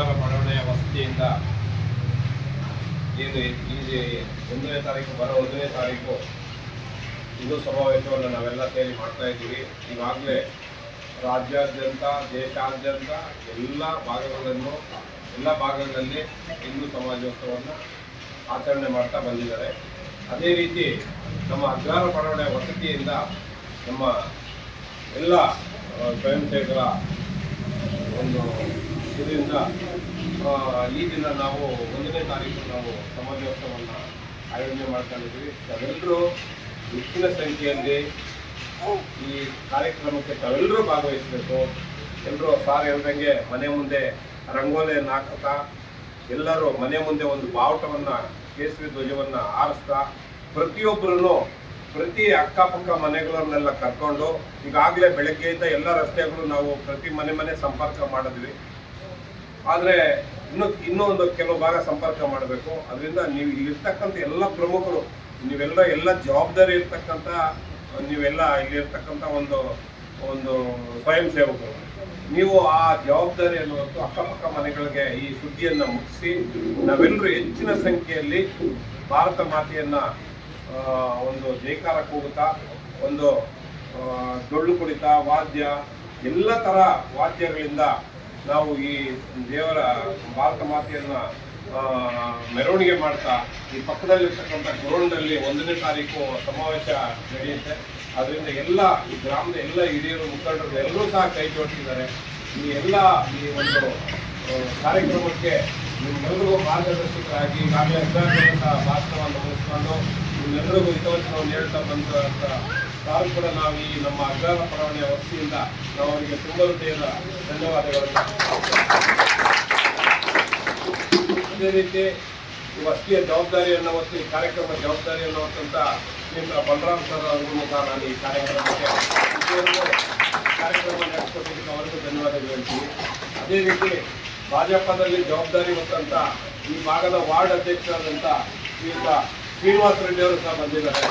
ಅಗ್ರಹಾರ ಬಡಾವಣೆಯ ವಸತಿಯಿಂದ ಏನು ಈ ಒಂದನೇ ತಾರೀಕು ಬರೋ ಒಂದನೇ ತಾರೀಕು ಹಿಂದೂ ಸಮಾವೇಶವನ್ನು ನಾವೆಲ್ಲ ಸೇರಿ ಮಾಡ್ತಾ ಇದ್ದೀವಿ. ಈಗಾಗಲೇ ರಾಜ್ಯಾದ್ಯಂತ, ದೇಶಾದ್ಯಂತ ಎಲ್ಲ ಭಾಗಗಳನ್ನು, ಎಲ್ಲ ಭಾಗಗಳಲ್ಲಿ ಹಿಂದೂ ಸಮಾಜೋತ್ಸವವನ್ನು ಆಚರಣೆ ಮಾಡ್ತಾ ಬಂದಿದ್ದಾರೆ. ಅದೇ ರೀತಿ ನಮ್ಮ ಅಗ್ರಹಾರ ಬಡಾವಣೆ ವಸತಿಯಿಂದ ನಮ್ಮ ಎಲ್ಲ ಸ್ವಯಂ ಸೇವಕರ ಒಂದು ಇದರಿಂದ ಈ ದಿನ ನಾವು ಒಂದನೇ ತಾರೀಕು ನಾವು ಸಮಾಜೋತ್ಸವವನ್ನು ಆಯೋಜನೆ ಮಾಡ್ಕೊಂಡಿದ್ದೀವಿ. ತಾವೆಲ್ಲರೂ ಹೆಚ್ಚಿನ ಸಂಖ್ಯೆಯಲ್ಲಿ ಈ ಕಾರ್ಯಕ್ರಮಕ್ಕೆ ತಾವೆಲ್ಲರೂ ಭಾಗವಹಿಸಬೇಕು. ಎಲ್ಲರೂ ಸಾರ್ ಹೇಳ್ದಂಗೆ ಮನೆ ಮುಂದೆ ರಂಗೋಲಿಯನ್ನು ಹಾಕುತ್ತಾ, ಎಲ್ಲರೂ ಮನೆ ಮುಂದೆ ಒಂದು ಬಾವುಟವನ್ನು, ಕೇಸರಿ ಧ್ವಜವನ್ನು ಆರಿಸ್ತಾ ಪ್ರತಿಯೊಬ್ಬರೂ ಪ್ರತಿ ಅಕ್ಕಪಕ್ಕ ಮನೆಗಳನ್ನೆಲ್ಲ ಕರ್ಕೊಂಡು ಈಗಾಗಲೇ ಬೆಳಗ್ಗೆಯಿಂದ ಎಲ್ಲ ರಸ್ತೆಗಳು ನಾವು ಪ್ರತಿ ಮನೆ ಮನೆ ಸಂಪರ್ಕ ಮಾಡಿದ್ವಿ. ಆದರೆ ಇನ್ನು ಇನ್ನೊಂದು ಕೆಲವು ಭಾಗ ಸಂಪರ್ಕ ಮಾಡಬೇಕು. ಅದರಿಂದ ನೀವು ಇಲ್ಲಿರ್ತಕ್ಕಂಥ ಎಲ್ಲ ಪ್ರಮುಖರು, ನೀವೆಲ್ಲ ಎಲ್ಲ ಜವಾಬ್ದಾರಿ ಇರ್ತಕ್ಕಂಥ, ನೀವೆಲ್ಲ ಇಲ್ಲಿರ್ತಕ್ಕಂಥ ಒಂದು ಒಂದು ಸ್ವಯಂ ಸೇವಕರು. ನೀವು ಆ ಜವಾಬ್ದಾರಿ ಅನ್ನುವಂಥ ಅಕ್ಕಪಕ್ಕ ಮನೆಗಳಿಗೆ ಈ ಸುದ್ದಿಯನ್ನು ಮುಗಿಸಿ ನಾವೆಲ್ಲರೂ ಹೆಚ್ಚಿನ ಸಂಖ್ಯೆಯಲ್ಲಿ ಭಾರತ ಮಾತೆಯನ್ನ ಒಂದು ಜೈಕಾರ ಕೂಗುತ್ತಾ ಒಂದು ಡೊಳ್ಳು ಕುಣಿತ ವಾದ್ಯ, ಎಲ್ಲ ಥರ ವಾದ್ಯಗಳಿಂದ ನಾವು ಈ ದೇವರ ಭಾರತ ಮಾತೆಯನ್ನ ಮೆರವಣಿಗೆ ಮಾಡ್ತಾ, ಈ ಪಕ್ಕದಲ್ಲಿರ್ತಕ್ಕಂಥ ಗ್ರೌಂಡಲ್ಲಿ ಒಂದನೇ ತಾರೀಕು ಸಮಾವೇಶ ನಡೆಯುತ್ತೆ. ಅದರಿಂದ ಎಲ್ಲ ಈ ಗ್ರಾಮದ ಎಲ್ಲ ಹಿರಿಯರು, ಮುಖಂಡರು ಎಲ್ಲರೂ ಸಹ ಕೈ ಜೋಡಿಸಿದ್ದಾರೆ. ಈ ಎಲ್ಲ ಈ ಒಂದು ಕಾರ್ಯಕ್ರಮಕ್ಕೆ ನಿಮ್ಮೆಲ್ಲರಿಗೂ ಮಾರ್ಗದರ್ಶಕರಾಗಿ ಈಗಾಗಲೇ ಅಭ್ಯಾಸದಂತ ಭಾಷಣವನ್ನು ಮುಗಿಸ್ಕೊಂಡು ನಿಮ್ಮೆಲ್ಲರಿಗೂ ಹಿತವಚನವನ್ನು ಹೇಳ್ತಾ ಬಂದ ಕೂಡ ನಾವು ಈ ನಮ್ಮ ಅಗ್ರಹ ಪರವಣೆಯ ವತಿಯಿಂದ ನಾವು ಅವರಿಗೆ ತುಂಬ ಹೃದಯದ ಧನ್ಯವಾದಗಳನ್ನು ಅದೇ ರೀತಿ ವಸ್ತಿಯ ಜವಾಬ್ದಾರಿಯನ್ನು ಹೊತ್ತು ಈ ಕಾರ್ಯಕ್ರಮದ ಜವಾಬ್ದಾರಿಯನ್ನು ಹೊತ್ತಂತ ಕೇಂದ್ರ ಬಲರಾಮ್ ಸರ್ ಅವರನ್ನು ಸಹ ನಾನು ಈ ಕಾರ್ಯಕ್ರಮಕ್ಕೆ ಕಾರ್ಯಕ್ರಮ ನಡೆಸ್ಕೊಟ್ಟಿದ್ದಕ್ಕೆ ಅವರಿಗೂ ಧನ್ಯವಾದಗಳು ಹೇಳ್ತೀನಿ. ಅದೇ ರೀತಿ ಭಾಜಪದಲ್ಲಿ ಜವಾಬ್ದಾರಿ ಹೊತ್ತಂತ ಈ ಭಾಗದ ವಾರ್ಡ್ ಅಧ್ಯಕ್ಷರಾದಂಥ ಶ್ರೀಯುತ ಶ್ರೀನಿವಾಸ ರೆಡ್ಡಿ ಅವರು ಸಹ ಬಂದಿದ್ದಾರೆ.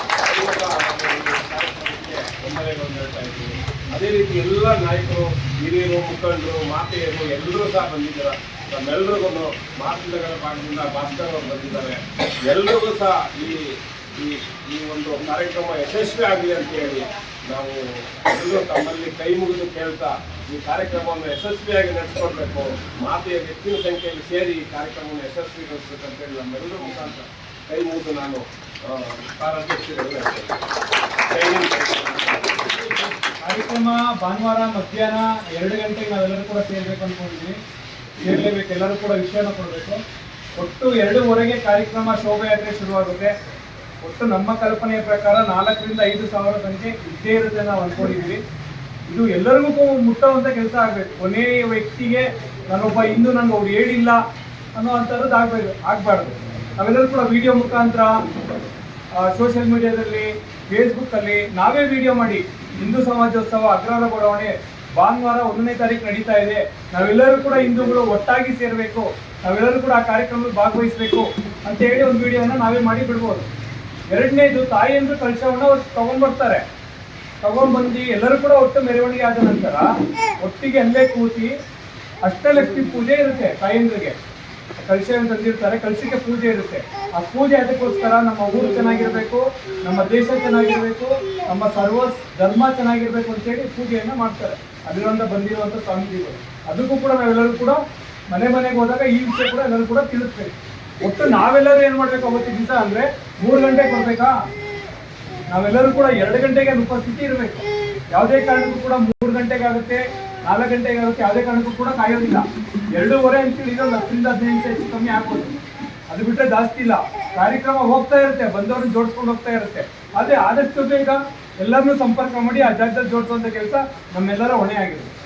ಹೇಳ್ತಾ ಇದ್ದೀನಿ ಅದೇ ರೀತಿ ಎಲ್ಲ ನಾಯಕರು, ಹಿರಿಯರು, ಮುಖಂಡರು, ಮಾತೆಯರು ಎಲ್ಲರೂ ಸಹ ಬಂದಿದ್ದಾರೆ. ನಮ್ಮೆಲ್ಲರಿಗೂ ಮಾತುಗಳ ಭಾಗದಿಂದ ಭಾಸ್ಕರ್ ಅವರು ಬಂದಿದ್ದಾರೆ. ಎಲ್ರಿಗೂ ಸಹ ಈ ಈ ಒಂದು ಕಾರ್ಯಕ್ರಮ ಯಶಸ್ವಿ ಆಗಲಿ ಅಂತ ಹೇಳಿ ನಾವು ಎಲ್ಲರೂ ತಮ್ಮಲ್ಲಿ ಕೈ ಮುಗಿದು ಕೇಳ್ತಾ ಈ ಕಾರ್ಯಕ್ರಮವನ್ನು ಯಶಸ್ವಿಯಾಗಿ ನಡೆಸ್ಕೊಡ್ಬೇಕು. ಮಾತೆಯ ಹೆಚ್ಚಿನ ಸಂಖ್ಯೆಯಲ್ಲಿ ಸೇರಿ ಈ ಕಾರ್ಯಕ್ರಮವನ್ನು ಯಶಸ್ವಿಗೊಳಿಸ್ಬೇಕಂತೇಳಿ ನಮ್ಮೆಲ್ಲರ ಮುಖಾಂತರ ಕೈ ಮುಗಿದು ನಾನು ಹೇಳ್ತೇನೆ. ಕಾರ್ಯಕ್ರಮ ಭಾನುವಾರ ಮಧ್ಯಾಹ್ನ ಎರಡು ಗಂಟೆಗೆ ನಾವೆಲ್ಲರೂ ಕೂಡ ಸೇರ್ಬೇಕು ಅನ್ಕೊಂಡಿದ್ವಿ. ಸೇರ್ಲೇಬೇಕು, ಎಲ್ಲರೂ ಕೂಡ ವಿಷಯನ ಕೊಡಬೇಕು. ಒಟ್ಟು ಎರಡೂವರೆಗೆ ಕಾರ್ಯಕ್ರಮ ಶೋಭಾಯಾತ್ರೆ ಶುರುವಾಗುತ್ತೆ. ಒಟ್ಟು ನಮ್ಮ ಕಲ್ಪನೆಯ ಪ್ರಕಾರ ನಾಲ್ಕರಿಂದ ಐದು ಸಾವಿರ ಸಂಖ್ಯೆ ಇದ್ದೇ ಇರುತ್ತೆ ನಾವು ಅನ್ಕೊಂಡಿದ್ವಿ. ಇದು ಎಲ್ಲರಿಗೂ ಕೂಡ ಮುಟ್ಟುವಂಥ ಕೆಲಸ ಆಗಬೇಕು. ಕೊನೆಯ ವ್ಯಕ್ತಿಗೆ ನಾನೊಬ್ಬ ಇಂದು ನನಗೆ ಅವ್ರು ಹೇಳಿಲ್ಲ ಅನ್ನೋ ಅಂಥದ್ದು ಆಗ್ಬೇಕು, ಆಗ್ಬಾರ್ದು. ನಾವೆಲ್ಲರೂ ಕೂಡ ವಿಡಿಯೋ ಮುಖಾಂತರ ಸೋಷಿಯಲ್ ಮೀಡಿಯಾದಲ್ಲಿ ಫೇಸ್ಬುಕ್ಕಲ್ಲಿ ನಾವೇ ವಿಡಿಯೋ ಮಾಡಿ ಹಿಂದೂ ಸಮಾಜೋತ್ಸವ ಅಗ್ರಹಾರ ಬಡಾವಣೆ ಭಾನುವಾರ ಒಂದನೇ ತಾರೀಕು ನಡೀತಾ ಇದೆ. ನಾವೆಲ್ಲರೂ ಕೂಡ ಹಿಂದೂಗಳು ಒಟ್ಟಾಗಿ ಸೇರಬೇಕು. ನಾವೆಲ್ಲರೂ ಕೂಡ ಆ ಕಾರ್ಯಕ್ರಮದಲ್ಲಿ ಭಾಗವಹಿಸಬೇಕು ಅಂತ ಹೇಳಿ ಒಂದು ವಿಡಿಯೋನ ನಾವೇ ಮಾಡಿ ಬಿಡ್ಬೋದು. ಎರಡನೇದು ತಾಯಿಯಂದು ಕಲಶವನ್ನು ಅವ್ರು ತಗೊಂಡ್ಬರ್ತಾರೆ ತಗೊಂಡ್ಬಂದು ಎಲ್ಲರೂ ಕೂಡ ಒಟ್ಟು ಮೆರವಣಿಗೆ ಆದ ನಂತರ ಒಟ್ಟಿಗೆ ಅಲ್ಲೇ ಕೂತಿ ಅಷ್ಟಲಕ್ಷ್ಮಿ ಪೂಜೆ ಇರುತ್ತೆ ತಾಯಂದ್ರಿಗೆ. ಕಲಶವನ್ನು ತಂದಿರ್ತಾರೆ ಕಲಶಕ್ಕೆ ಪೂಜೆ ಇರುತ್ತೆ. ಆ ಪೂಜೆ ಅದಕ್ಕೋಸ್ಕರ ನಮ್ಮ ಊರು ಚೆನ್ನಾಗಿರಬೇಕು, ನಮ್ಮ ದೇಶ ಚೆನ್ನಾಗಿರಬೇಕು, ನಮ್ಮ ಸರ್ವ ಧರ್ಮ ಚೆನ್ನಾಗಿರ್ಬೇಕು ಅಂತೇಳಿ ಪೂಜೆಯನ್ನು ಮಾಡ್ತಾರೆ. ಅದರಿಂದ ಬಂದಿರುವಂತ ಸ್ವಾಮೀಜಿಗಳು. ಅದಕ್ಕೂ ಕೂಡ ನಾವೆಲ್ಲರೂ ಕೂಡ ಮನೆ ಮನೆಗೆ ಹೋದಾಗ ಈ ವಿಷಯ ಕೂಡ ಎಲ್ಲರೂ ಕೂಡ ತಿಳಿಸ್ಬೇಕು. ಒಟ್ಟು ನಾವೆಲ್ಲರೂ ಏನು ಮಾಡಬೇಕು ಅವತ್ತಿನ ದಿವಸ ಅಂದರೆ ಮೂರು ಗಂಟೆಗೆ ಬರಬೇಕಾ ನಾವೆಲ್ಲರೂ ಕೂಡ ಎರಡು ಗಂಟೆಗೆ ಉಪಸ್ಥಿತಿ ಇರಬೇಕು. ಯಾವುದೇ ಕಾರಣಕ್ಕೂ ಕೂಡ ಮೂರು ಗಂಟೆಗೆ ಆಗುತ್ತೆ. ನಾಲ್ಕು ಗಂಟೆಗೆ ಆಗುತ್ತೆ ಯಾವುದೇ ಕಾರಣಕ್ಕೂ ಕೂಡ ಕಾಯೋದಿಲ್ಲ. ಎರಡೂವರೆ ಅಂತೇಳಿ ಇರೋಲ್ಲ ಹತ್ತರಿಂದ ಹದಿನೈದು ಹೆಚ್ಚು ಕಮ್ಮಿ ಆಗ್ಬೋದು. ಅದು ಬಿಟ್ಟರೆ ಜಾಸ್ತಿ ಇಲ್ಲ. ಕಾರ್ಯಕ್ರಮ ಹೋಗ್ತಾ ಇರುತ್ತೆ, ಬಂದವ್ರನ್ನ ಜೋಡಿಸ್ಕೊಂಡು ಹೋಗ್ತಾ ಇರುತ್ತೆ. ಆದರೆ ಆದಷ್ಟು ಬೇಗ ಎಲ್ಲರನ್ನೂ ಸಂಪರ್ಕ ಮಾಡಿ ಆ ಜಾಗದಲ್ಲಿ ಜೋಡಿಸುವಂಥ ಕೆಲಸ ನಮ್ಮೆಲ್ಲರ ಹೊಣೆ ಆಗಿರುತ್ತೆ